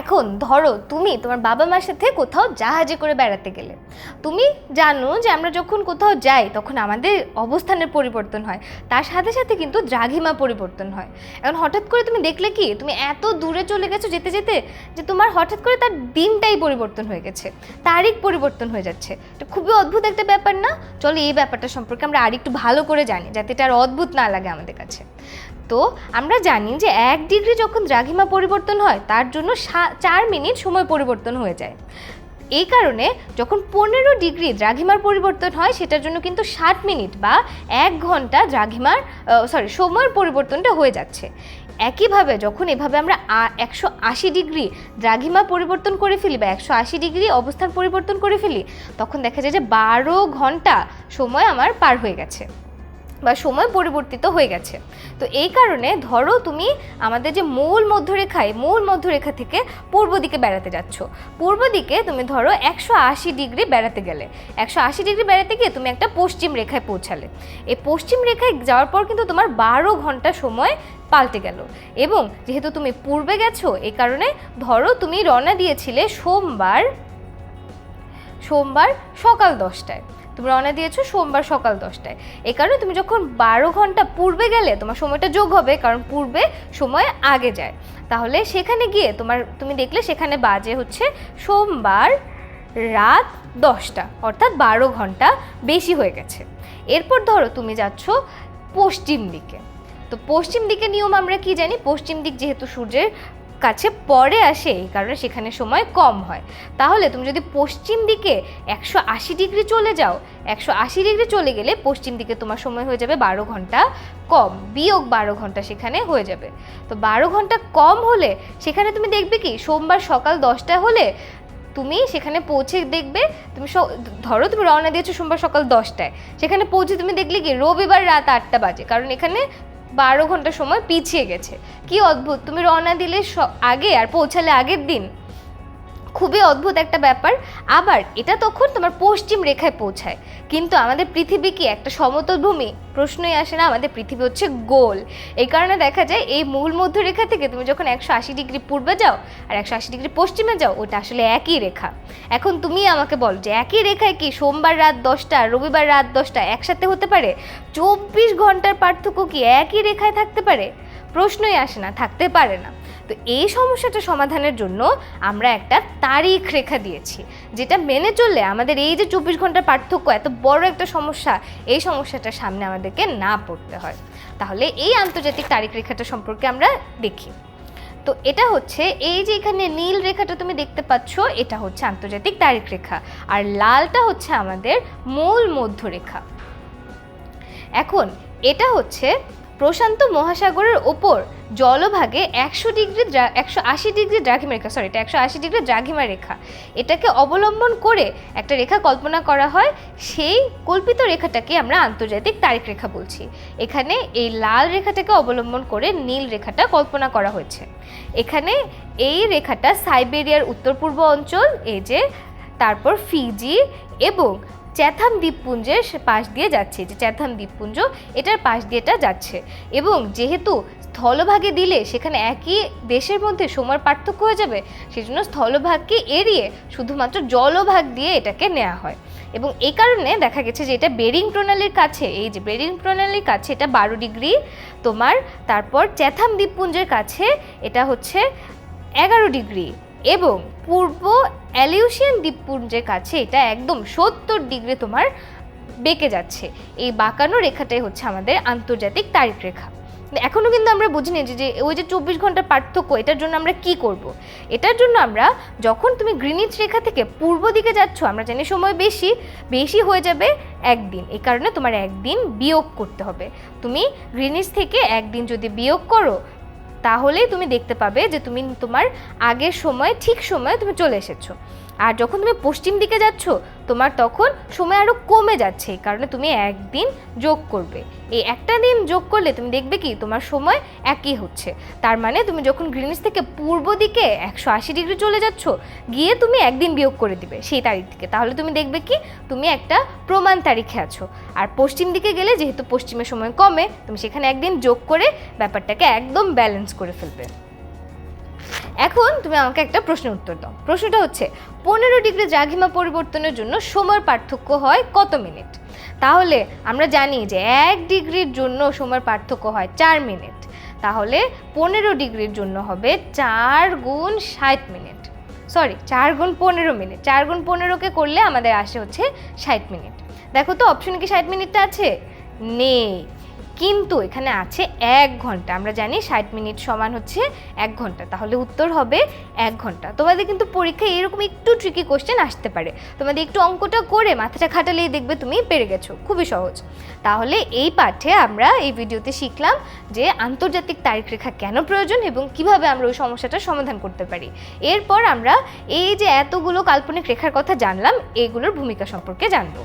এখন ধরো তুমি তোমার বাবা মার সাথে কোথাও জাহাজে করে বেড়াতে গেলে। তুমি জানো যে আমরা যখন কোথাও যাই তখন আমাদের অবস্থানের পরিবর্তন হয়, তার সাথে সাথে কিন্তু দ্রাঘিমা পরিবর্তন হয়। এখন হঠাৎ করে তুমি দেখলে কি, তুমি এত দূরে চলে গেছো যেতে যেতে যে তোমার হঠাৎ করে তার দিনটাই পরিবর্তন হয়ে গেছে, তারিখ পরিবর্তন হয়ে যাচ্ছে। এটা খুবই অদ্ভুত একটা ব্যাপার না? চলো এই ব্যাপারটা সম্পর্কে আমরা আরেকটু ভালো করে জানি, যাতে এটা আর অদ্ভুত না লাগে আমাদের কাছে। তো আমরা জানি যে এক ডিগ্রি যখন দ্রাঘিমা পরিবর্তন হয়, তার জন্য চার মিনিট সময় পরিবর্তন হয়ে যায়। এই কারণে যখন পনেরো ডিগ্রি দ্রাঘিমার পরিবর্তন হয়, সেটার জন্য কিন্তু ষাট মিনিট বা এক ঘণ্টা দ্রাঘিমার সরি সময়ের পরিবর্তনটা হয়ে যাচ্ছে। একইভাবে যখন এভাবে আমরা একশো আশি ডিগ্রি দ্রাঘিমা পরিবর্তন করে ফেলি বা একশো আশি ডিগ্রি অবস্থান পরিবর্তন করে ফেলি, তখন দেখা যায় যে বারো ঘণ্টা সময় আমার পার হয়ে গেছে। বা সময় পরিবর্তিত হয়ে গেছে। তো এই কারণে ধরো তুমি আমাদের যে মূল মধ্যরেখায়, মূল মধ্যরেখা থেকে পূর্ব দিকে বেড়াতে যাচ্ছ। পূর্ব দিকে তুমি ধরো একশো আশি ডিগ্রি বেড়াতে গেলে। একশো আশি ডিগ্রি বেড়াতে গিয়ে তুমি একটা পশ্চিম রেখায় পৌঁছালে। এই পশ্চিম রেখায় যাওয়ার পর কিন্তু তোমার বারো ঘণ্টা সময় পাল্টে গেল। এবং যেহেতু তুমি পূর্বে গেছো, এই কারণে ধরো তুমি রওনা দিয়েছিলে সোমবার সোমবার সকাল দশটায়। তুমি রওনা দিয়েছ সোমবার সকাল দশটায়। এই কারণে তুমি যখন বারো ঘণ্টা পূর্বে গেলে, তোমার সময়টা যোগ হবে, কারণ পূর্বে সময় আগে যায়। তাহলে সেখানে গিয়ে তোমার, তুমি দেখলে সেখানে বাজে হচ্ছে সোমবার রাত দশটা, অর্থাৎ বারো ঘণ্টা বেশি হয়ে গেছে। এরপর ধরো তুমি যাচ্ছ পশ্চিম দিকে। তো পশ্চিম দিকে নিয়ম আমরা কি জানি? পশ্চিম দিক যেহেতু সূর্যের কাছে পরে আসে, এই কারণে সেখানে সময় কম হয়। তাহলে তুমি যদি পশ্চিম দিকে একশো আশি ডিগ্রি চলে যাও, একশো আশি ডিগ্রি চলে গেলে পশ্চিম দিকে তোমার সময় হয়ে যাবে বারো ঘণ্টা কম, বিয়োগ বারো ঘণ্টা সেখানে হয়ে যাবে। তো বারো ঘণ্টা কম হলে সেখানে তুমি দেখবে কি, সোমবার সকাল দশটা হলে তুমি সেখানে পৌঁছে দেখবে, তুমি ধরো তুমি রওনা দিয়েছ সোমবার সকাল দশটায়, সেখানে পৌঁছে তুমি দেখলে কি, রবিবার রাত আটটা বাজে, কারণ এখানে বারো ঘণ্টা সময় পিছিয়ে গেছে। কি অদ্ভুত, তুমি রওনা দিলে আগে আর পৌঁছালে আগের দিন। খুবই অদ্ভুত একটা ব্যাপার। আবার এটা তখন তোমার পশ্চিম রেখায় পৌঁছায়। কিন্তু আমাদের পৃথিবী কি একটা সমতল ভূমি? প্রশ্নই আসে না, আমাদের পৃথিবী হচ্ছে গোল। এই কারণে দেখা যায় এই মূল মধ্যরেখা থেকে তুমি যখন একশো আশি ডিগ্রি পূর্বে যাও আর একশো আশি ডিগ্রি পশ্চিমে যাও, ওটা আসলে একই রেখা। এখন তুমি আমাকে বল যে একই রেখায় কি সোমবার রাত দশটা, রবিবার রাত দশটা একসাথে হতে পারে? চব্বিশ ঘণ্টার পার্থক্য কি একই রেখায় থাকতে পারে? প্রশ্নই আসে না, থাকতে পারে না। তো এই সমস্যাটা সমাধানের জন্য আমরা একটা তারিখ রেখা দিয়েছি, যেটা মেনে চললে আমাদের এই যে চব্বিশ ঘণ্টার পার্থক্য, এত বড় একটা সমস্যা, এই সমস্যাটার সামনে আমাদেরকে না পড়তে হয়। তাহলে এই আন্তর্জাতিক তারিখ রেখাটা সম্পর্কে আমরা দেখি। তো এটা হচ্ছে, এই যে এখানে নীল রেখাটা তুমি দেখতে পাচ্ছ, এটা হচ্ছে আন্তর্জাতিক তারিখ রেখা। আর লালটা হচ্ছে আমাদের মূল মধ্যরেখা। এখন, এটা হচ্ছে প্রশান্ত মহাসাগরের ওপর জলভাগে একশো ডিগ্রি একশো আশি ডিগ্রি দ্রাঘিমা রেখা সরি এটা একশো আশি ডিগ্রি দ্রাঘিমা রেখা। এটাকে অবলম্বন করে একটা রেখা কল্পনা করা হয়, সেই কল্পিত রেখাটাকে আমরা আন্তর্জাতিক তারিখ রেখা বলছি। এখানে এই লাল রেখাটাকে অবলম্বন করে নীল রেখাটা কল্পনা করা হয়েছে। এখানে এই রেখাটা সাইবেরিয়ার উত্তর পূর্ব অঞ্চল, এই যে, তারপর ফিজি এবং চ্যাথাম দ্বীপপুঞ্জের পাশ দিয়ে যাচ্ছে। যে চ্যাথাম দ্বীপপুঞ্জ এটার পাশ দিয়ে এটা যাচ্ছে। এবং যেহেতু স্থলভাগে দিলে সেখানে একই দেশের মধ্যে সময়ের পার্থক্য হয়ে যাবে, সেজন্য স্থলভাগকে এড়িয়ে শুধুমাত্র জলভাগ দিয়ে এটাকে নেওয়া হয়। এবং এই কারণে দেখা গেছে যে এটা বেরিং প্রণালীর কাছে, এই যে বেরিং প্রণালীর কাছে এটা বারো ডিগ্রি, তোমার তারপর চ্যাথাম দ্বীপপুঞ্জের কাছে এটা হচ্ছে এগারো ডিগ্রি। এবং পূর্ব অ্যালিউশিয়ান দ্বীপপুঞ্জের কাছে এটা একদম সত্তর ডিগ্রি তোমার বেঁকে যাচ্ছে। এই বাঁকানো রেখাটাই হচ্ছে আমাদের আন্তর্জাতিক তারিখ রেখা। এখনও কিন্তু আমরা বুঝিনি যে যে ওই যে চব্বিশ ঘণ্টার পার্থক্য, এটার জন্য আমরা কি করব। এটার জন্য আমরা যখন তুমি গ্রিনিচ রেখা থেকে পূর্ব দিকে যাচ্ছ, আমরা জানি সময় বেশি বেশি হয়ে যাবে একদিন। এই কারণে তোমার একদিন বিয়োগ করতে হবে। তুমি গ্রিনিচ থেকে একদিন যদি বিয়োগ করো তাহলেই তুমি দেখতে পাবে যে তুমি তোমার আগের সময় ঠিক সময়ে তুমি চলে এসেছ। আর যখন তুমি পশ্চিম দিকে যাচ্ছ, তোমার তখন সময় আরও কমে যাচ্ছে কারণে তুমি একদিন যোগ করবে। এই একটা দিন যোগ করলে তুমি দেখবে কি, তোমার সময় একই হচ্ছে। তার মানে তুমি যখন গ্রিনিচ থেকে পূর্ব দিকে একশো আশি ডিগ্রি চলে যাচ্ছ, গিয়ে তুমি একদিন বিয়োগ করে দিবে সেই তারিখ থেকে। তাহলে তুমি দেখবে কি, তুমি একটা প্রমাণ তারিখে আছো। আর পশ্চিম দিকে গেলে যেহেতু পশ্চিমের সময় কমে, তুমি সেখানে একদিন যোগ করে ব্যাপারটাকে একদম ব্যালেন্স করে ফেলবে। এখন তুমি আমাকে একটা প্রশ্ন উত্তর দাও। প্রশ্নটা হচ্ছে, পনেরো ডিগ্রি দ্রাঘিমা পরিবর্তনের জন্য সময়ের পার্থক্য হয় কত মিনিট? তাহলে আমরা জানি যে এক ডিগ্রির জন্য সময়ের পার্থক্য হয় চার মিনিট। তাহলে পনেরো ডিগ্রির জন্য হবে চার গুণ ষাট মিনিট। সরি, চার গুণ পনেরো মিনিট। চার গুণ পনেরোকে করলে আমাদের আসে হচ্ছে ষাট মিনিট। দেখো তো অপশন কি ষাট মিনিটটা আছে? নেই। কিন্তু এখানে আছে এক ঘণ্টা। আমরা জানি ষাট মিনিট সমান হচ্ছে এক ঘণ্টা। তাহলে উত্তর হবে এক ঘণ্টা। তোমাদের কিন্তু পরীক্ষায় এরকম একটু ট্রিকি কোশ্চেন আসতে পারে। তোমাদের একটু অঙ্কটা করে মাথাটা খাটালেই দেখবে তুমি পেরে গেছো। খুবই সহজ। তাহলে এই পাঠে আমরা এই ভিডিওতে শিখলাম যে আন্তর্জাতিক তারিখ রেখা কেন প্রয়োজন এবং কীভাবে আমরা ওই সমস্যাটার সমাধান করতে পারি। এরপর আমরা এই যে এতগুলো কাল্পনিক রেখার কথা জানলাম, এগুলোর ভূমিকা সম্পর্কে জানব।